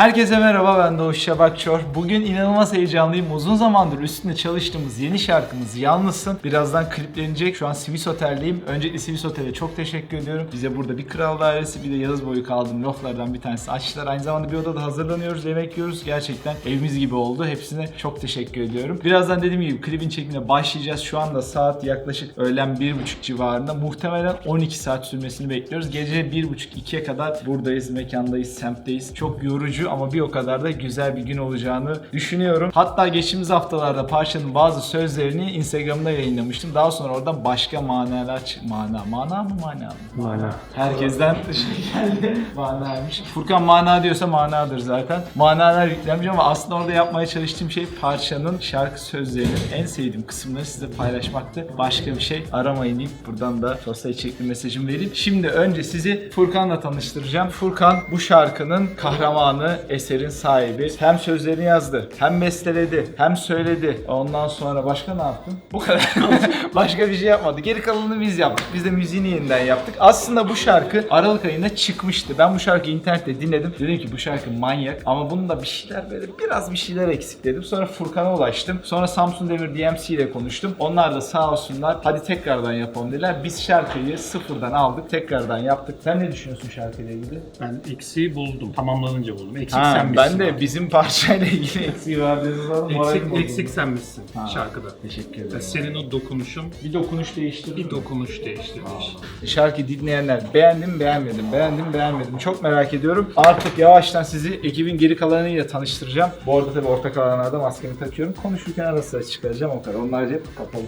Herkese merhaba ben Doğuş Şabakçor. Bugün inanılmaz heyecanlıyım. Uzun zamandır üstünde çalıştığımız yeni şarkımız Yalnızsın. Birazdan kliplenecek. Şu an Sivis Otel'deyim. Öncelikle Sivis Otel'e çok teşekkür ediyorum. Bize burada bir kral dairesi bir de yaz boyu kaldığım loflardan bir tanesi açtılar. Aynı zamanda bir odada hazırlanıyoruz, yemek yiyoruz. Gerçekten evimiz gibi oldu. Hepsine çok teşekkür ediyorum. Birazdan dediğim gibi klibin çekimine başlayacağız. Şu anda saat yaklaşık öğlen 1.30 civarında. Muhtemelen 12 saat sürmesini bekliyoruz. Gece 1.30-2'ye kadar buradayız, mekandayız, semtteyiz. Çok yorucu ama bir o kadar da güzel bir gün olacağını düşünüyorum. Hatta geçtiğimiz haftalarda parçanın bazı sözlerini Instagram'da yayınlamıştım. Daha sonra oradan başka manalar mana mana mı mana mı? Mana. Herkesten şey geldi. Manaymış. Furkan mana diyorsa manadır zaten. Manalar yüklenmiş ama aslında orada yapmaya çalıştığım şey parçanın şarkı sözlerinin en sevdiğim kısımları size paylaşmaktı. Başka bir şey aramayın deyip buradan da sosyal içerikli mesajımı vereyim. Şimdi önce sizi Furkan'la tanıştıracağım. Furkan bu şarkının kahramanı, eserin sahibi. Hem sözlerini yazdı, hem besteledi, hem söyledi. Ondan sonra başka ne yaptın? Bu kadar. başka bir şey yapmadı. Geri kalanını biz yaptık. Biz de müziğini yeniden yaptık. Aslında bu şarkı Aralık ayında çıkmıştı. Ben bu şarkıyı internette dinledim. Dedim ki bu şarkı manyak ama bunda bir şeyler böyle biraz bir şeyler eksik dedim. Sonra Furkan'a ulaştım. Sonra Samsun Demir DMC ile konuştum. Onlar da sağ olsunlar hadi tekrardan yapalım dediler. Biz şarkıyı sıfırdan aldık. Tekrardan yaptık. Sen ne düşünüyorsun şarkıyla ilgili? Ben eksiği buldum. Tamamlanınca buldum. Eksik Ha, sen ben de abi. bizim parçayla ilgili eksiği var ama moralim Eksik, eksik sen misin Ha. şarkıda. Teşekkür ederim. Senin o dokunuşun Bir dokunuş değiştirdi bir dokunuş değiştirmiş. Şarkı dinleyenler beğendim beğenmedim beğendim beğenmedim çok merak ediyorum. Artık yavaştan sizi ekibin geri kalanıyla tanıştıracağım. Bu arada tabii ortak alanlarda maskemi takıyorum. Konuşurken ara sıra çıkaracağım o kadar. Onlar hep kapalı.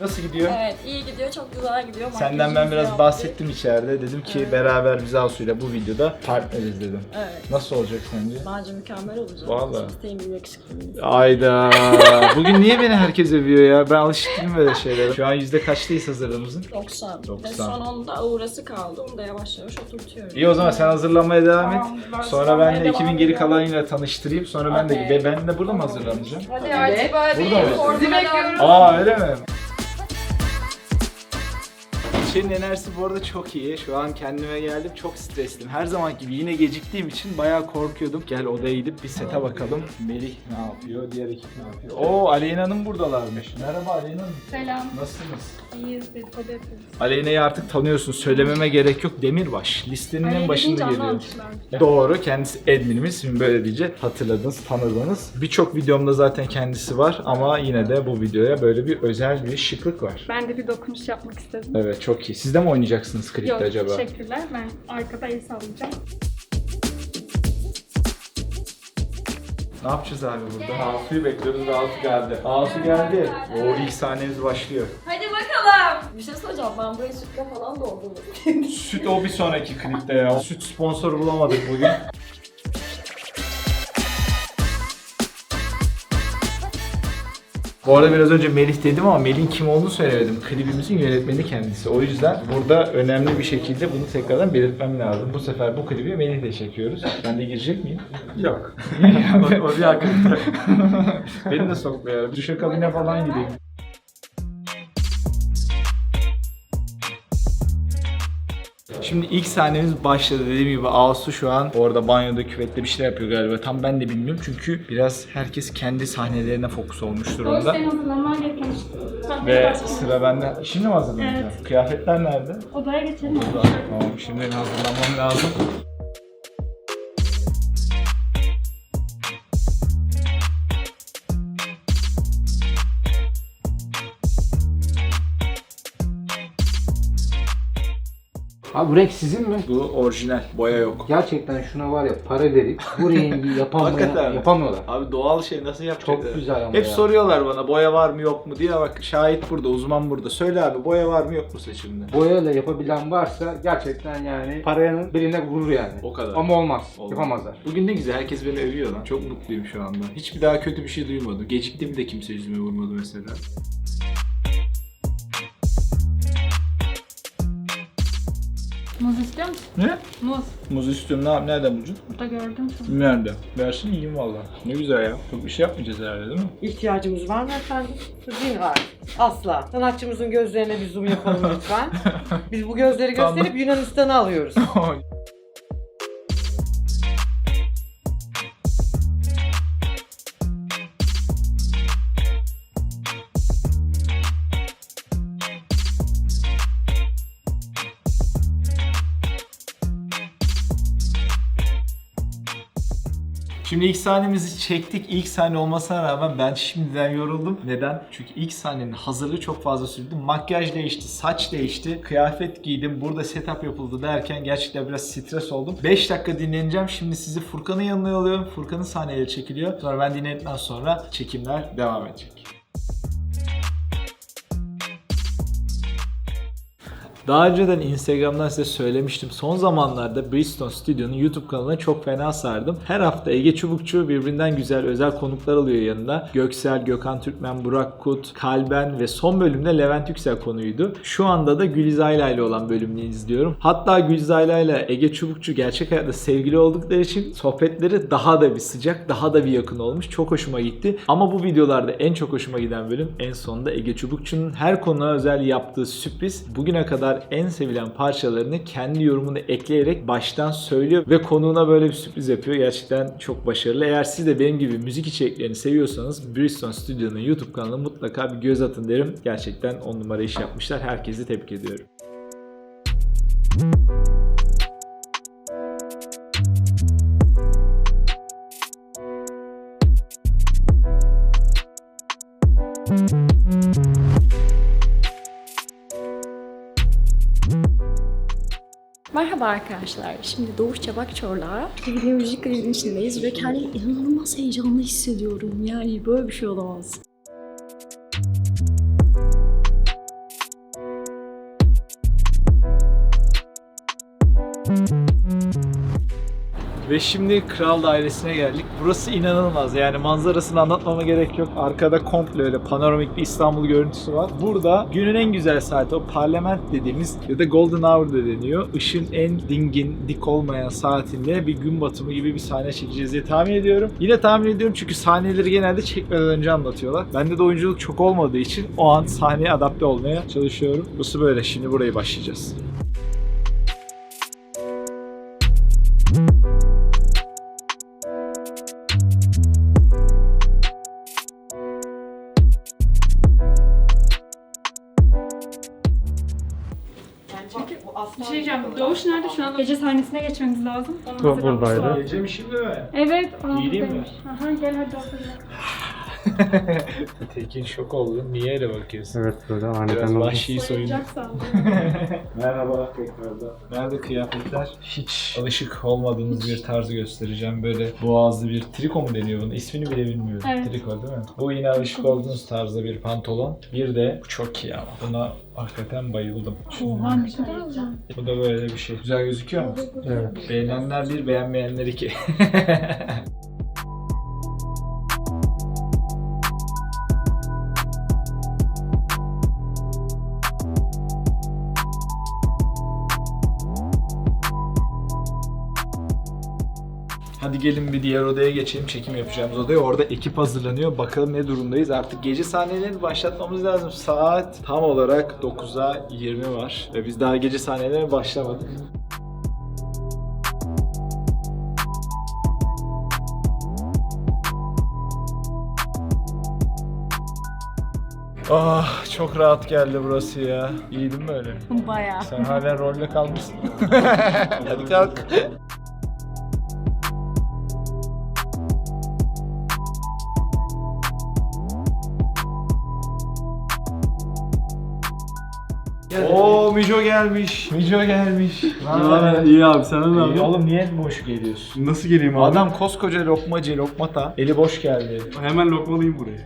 Nasıl gidiyor? Evet iyi gidiyor çok güzel gidiyor. Senden ben biraz yaptık. bahsettim içeride. Dedim ki Evet. beraber biz Asu'yla bu videoda partneriz dedim. Evet. Nasıl olacak sence? Bence mükemmel olacak. Vallahi. Yakışıklıyız. Ayda. Bugün niye beni herkes övüyor ya? Ben alışık değilim böyle şeylere. Şu an yüzde kaçtayız hazırlığımızın? 90. 90. Ve son onda uğrası kaldı. Onu da yavaş yavaş oturtuyorum. İyi o zaman sen hazırlanmaya devam et. Tamam, ben Sonra ben de devam ekibin geri ediyorum. kalanıyla tanıştırayım. Sonra ben de Okey. ve ben de burada mı hazırlanacağım? Hadi artık böyle Burada mı? formüle bekliyoruz. Aa öyle mi? Şeyin enerjisi bu arada çok iyi. Şu an kendime geldim. Çok stresliyim. Her zaman gibi yine geciktiğim için bayağı korkuyordum. Gel odaya gidip bir sete bakalım. Melih ne yapıyor? Diğer ekip ne yapıyor? Oo Aleyna'nın buradalarmış. Merhaba Aleyna Hanım. Selam. Nasılsınız? İyiyiz dedikodu yapıyoruz. Aleyna'yı artık tanıyorsun. Söylememe gerek yok. Demirbaş. Listenin en başında geliyor. Doğru. Kendisi adminimiz. Şimdi böyle diyece hatırladınız, tanıdınız. Birçok videomda zaten kendisi var ama yine de bu videoya böyle bir özel bir şıklık var. Ben de bir dokunuş yapmak istedim. Evet çok iyi. Siz de mi oynayacaksınız klipte Yok acaba? teşekkürler. Ben arkada el sallayacağım. Ne yapacağız abi burada? Asu'yu bekliyoruz ve Asu geldi. Asu geldi. O ilk sahnemiz başlıyor. Hadi bakalım. Bir şey söyleyeceğim. Ben burayı sütle falan doldurdum. Süt o bir sonraki klipte ya. Süt sponsor bulamadık bugün. Bu arada biraz önce Melih dedim ama Melih'in kim olduğunu söylemedim. Klibimizin yönetmeni kendisi. O yüzden burada önemli bir şekilde bunu tekrardan belirtmem lazım. Bu sefer bu klibi Melih'le çekiyoruz. Ben de girecek miyim? Yok. o, o bir akıllı. Beni de sokmuyor. Düşe kabine falan gideyim. Şimdi ilk sahnemiz başladı dediğim gibi Asu şu an orada banyoda küvette bir şeyler yapıyor galiba. Tam ben de bilmiyorum çünkü biraz herkes kendi sahnelerine fokus olmuş durumda. hazırlanman. Ve sıra bende. Şimdi mi hazırlanacağım? Evet. Kıyafetler nerede? Odaya geçelim. Tamam şimdi benim hazırlanmam lazım. Abi bu renk sizin mi? Bu orijinal. Boya yok. Gerçekten şuna var ya para verip bu rengi Hakikaten. yapamıyorlar. Abi doğal şey nasıl yapacaklar? Çok güzel ama Hep ya. soruyorlar bana boya var mı yok mu diye bak şahit burada, uzman burada. Söyle abi boya var mı yok mu seçimde? Boyayla yapabilen varsa gerçekten yani paranın birine vurur yani. O kadar. Ama olmaz. Olmaz. Yapamazlar. Bugün ne güzel herkes beni övüyor lan. Çok mutluyum şu anda. Hiçbir daha kötü bir şey duymadım. Geciktim de kimse yüzüme vurmadı mesela. Ne? Muz. Muz istiyorum. Ne, nereden bulacaksın? Burada gördüm seni. Nerede? Versin yiyeyim valla. Ne güzel ya. Çok bir şey yapmayacağız herhalde değil mi? İhtiyacımız var mı efendim? Zinhar. Asla. Sanatçımızın gözlerine bir zoom yapalım lütfen. Biz bu gözleri gösterip Yunanistan'a alıyoruz. Şimdi ilk sahnemizi çektik. İlk sahne olmasına rağmen ben şimdiden yoruldum. Neden? Çünkü ilk sahnenin hazırlığı çok fazla sürdü. Makyaj değişti, saç değişti, kıyafet giydim, burada setup yapıldı derken gerçekten biraz stres oldum. 5 dakika dinleneceğim. Şimdi sizi Furkan'ın yanına yolluyorum. Furkan'ın sahneleri çekiliyor. Sonra ben dinledikten sonra çekimler devam edecek. Daha önceden Instagram'dan size söylemiştim. Son zamanlarda Bristol Studio'nun YouTube kanalına çok fena sardım. Her hafta Ege Çubukçu birbirinden güzel özel konuklar alıyor yanında. Göksel, Gökhan Türkmen, Burak Kut, Kalben ve son bölümde Levent Yüksel konuydu. Şu anda da Gülizayla ile olan bölümünü izliyorum. Hatta Gülizayla ile Ege Çubukçu gerçek hayatta sevgili oldukları için sohbetleri daha da bir sıcak, daha da bir yakın olmuş. Çok hoşuma gitti. Ama bu videolarda en çok hoşuma giden bölüm en sonunda Ege Çubukçu'nun her konuya özel yaptığı sürpriz. Bugüne kadar en sevilen parçalarını kendi yorumunu ekleyerek baştan söylüyor ve konuğuna böyle bir sürpriz yapıyor. Gerçekten çok başarılı. Eğer siz de benim gibi müzik içeriklerini seviyorsanız Bristol Studio'nun YouTube kanalına mutlaka bir göz atın derim. Gerçekten on numara iş yapmışlar. Herkesi tebrik ediyorum. Merhaba arkadaşlar. Şimdi Doğuş Çabak Çorluğa bir müzik klibinin içindeyiz ve kendimi inanılmaz heyecanlı hissediyorum. Yani böyle bir şey olamaz. Ve şimdi Kral Dairesi'ne geldik. Burası inanılmaz. Yani manzarasını anlatmama gerek yok. Arkada komple öyle panoramik bir İstanbul görüntüsü var. Burada günün en güzel saati o parlament dediğimiz ya da golden hour da deniyor. Işın en dingin, dik olmayan saatinde bir gün batımı gibi bir sahne çekeceğiz diye tahmin ediyorum. Yine tahmin ediyorum çünkü sahneleri genelde çekmeden önce anlatıyorlar. Bende de oyunculuk çok olmadığı için o an sahneye adapte olmaya çalışıyorum. Burası böyle. Şimdi burayı başlayacağız. Bir şey diyeceğim. Doğuş nerede şu an? Gece sahnesine geçmemiz lazım. Bu- buradaydı. Gece mi şimdi mi? Evet. İyi değil mi? Aha gel hadi otur. Tekin şok oldu. Niye öyle bakıyorsun? Evet böyle Biraz aniden oldu. vahşi soyundu. Sandım. Merhaba tekrardan. Nerede kıyafetler? Hiç alışık olmadığımız bir tarzı göstereceğim. Böyle boğazlı bir triko mu deniyor bunun? İsmini bile bilmiyorum. Evet. Triko değil mi? Bu yine alışık olduğunuz tarzda bir pantolon. Bir de bu çok iyi ama. Buna hakikaten bayıldım. Oha ne kadar güzel. Bu da böyle bir şey. Güzel gözüküyor mu? Evet. Beğenenler bir, beğenmeyenler iki. Hadi gelin bir diğer odaya geçelim. Çekim yapacağımız odaya. Orada ekip hazırlanıyor. Bakalım ne durumdayız. Artık gece sahnelerini başlatmamız lazım. Saat tam olarak 9'a 20 var. Ve biz daha gece sahnelerine başlamadık. Ah çok rahat geldi burası ya. İyiydim mi öyle? Bayağı. Sen hala rolde kalmışsın. Hadi kalk. Oo Mijo gelmiş. Mijo gelmiş. haber? İyi abi sana ne haber? Oğlum niye boş geliyorsun? Nasıl geleyim abi? Adam koskoca lokmacı lokmata eli boş geldi. Hemen lokmalıyım burayı.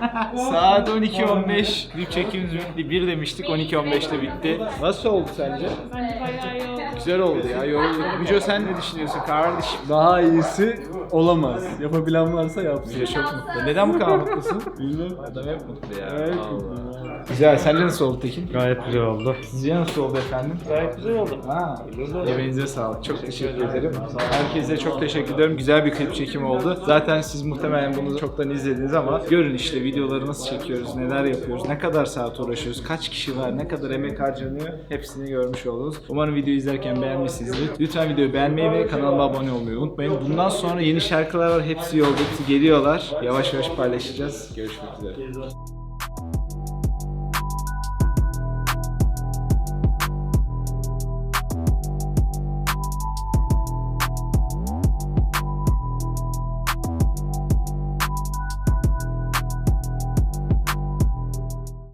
Saat 12.15. Klip çekimimiz bitti. 1 demiştik 12.15'te bitti. Nasıl oldu sence? Bence bayağı iyi oldu. Güzel oldu ya. Yorulduk. Müco sen ne düşünüyorsun kardeşim? Daha iyisi olamaz. Yapabilen varsa yapsın. Müco çok mutlu. Neden bu kadar mutlusun? Bilmem. Adam hep mutlu ya. Evet. Vallahi. Güzel. Sence nasıl oldu Tekin? Gayet güzel oldu. Sizce nasıl oldu efendim? Gayet güzel oldu. Ha, emeğinize sağlık. Çok teşekkür ederim. Herkese çok teşekkür ederim. Güzel bir klip çekimi oldu. Zaten siz muhtemelen bunu çoktan izlediniz ama görün işte videoları nasıl çekiyoruz, neler yapıyoruz, ne kadar saat uğraşıyoruz, kaç kişi var, ne kadar emek harcanıyor hepsini görmüş oldunuz. Umarım videoyu izlerken beğenmişsinizdir. Lütfen videoyu beğenmeyi ve kanalıma abone olmayı unutmayın. Bundan sonra yeni şarkılar var. Hepsi yolda, hepsi geliyorlar. Yavaş yavaş paylaşacağız. Görüşmek üzere.